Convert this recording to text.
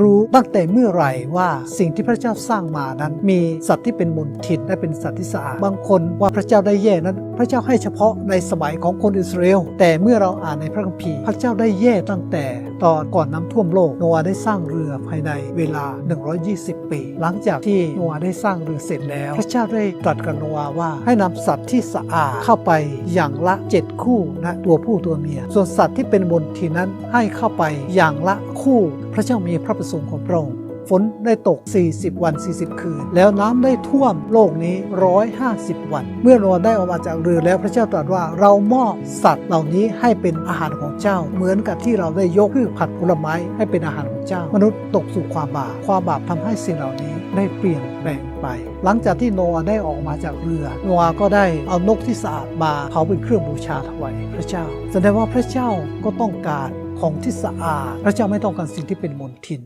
รู้ตั้งแต่เมื่อไหร่ว่าสิ่งที่พระเจ้าสร้างมานั้น มีสัตว์ที่เป็นมนทินและเป็นสัตว์ที่สะอาดบางคนว่าพระเจ้าได้แย่นั้น พระเจ้าให้เฉพาะในสมัยของคนอิสราเอลแต่เมื่อเราอ่านในพระคัมภีร์พระเจ้าได้แย่ตั้งแต่ตอนก่อนน้ำท่วมโลกโนอาห์ได้สร้างเรือภายในเวลา 120 ปี หลังจากที่โนอาห์ได้สร้างเรือเสร็จแล้ว พระเจ้าได้ตรัสกับโนอาห์ว่าให้นำสัตว์ที่สะอาดเข้าไปอย่างละ 7 คู่นะตัวผู้ตัวเมีย ส่วนสัตว์ที่เป็นมลทินนั้นให้เข้าไปอย่างละคู่ พระเจ้ามีพระประสงค์ของพระองค์ ฝนได้ตก 40 วัน 40 คืน แล้วน้ำได้ท่วมโลกนี้ 150 วัน เมื่อโนอาได้ออกมาจากเรือแล้วพระเจ้าตรัสว่าเรามอบสัตว์เหล่านี้ให้เป็นอาหารของเจ้า เหมือนกับที่เราได้ยกพืชผัดผลไม้ให้เป็นอาหารของเจ้า มนุษย์ตกสู่ความบาปความบาปทำให้สิ่งเหล่านี้ได้เปลี่ยนแปลงไป หลังจากที่โนอาห์ได้ออกมาจากเรือ โนอาห์ก็ได้เอานกที่สะอาดมาเผาเป็นเครื่องบูชาถวายพระเจ้า แสดงว่าพระเจ้าก็ต้องการของที่สะอาด พระเจ้าไม่ต้องการสิ่งที่เป็นมลทิน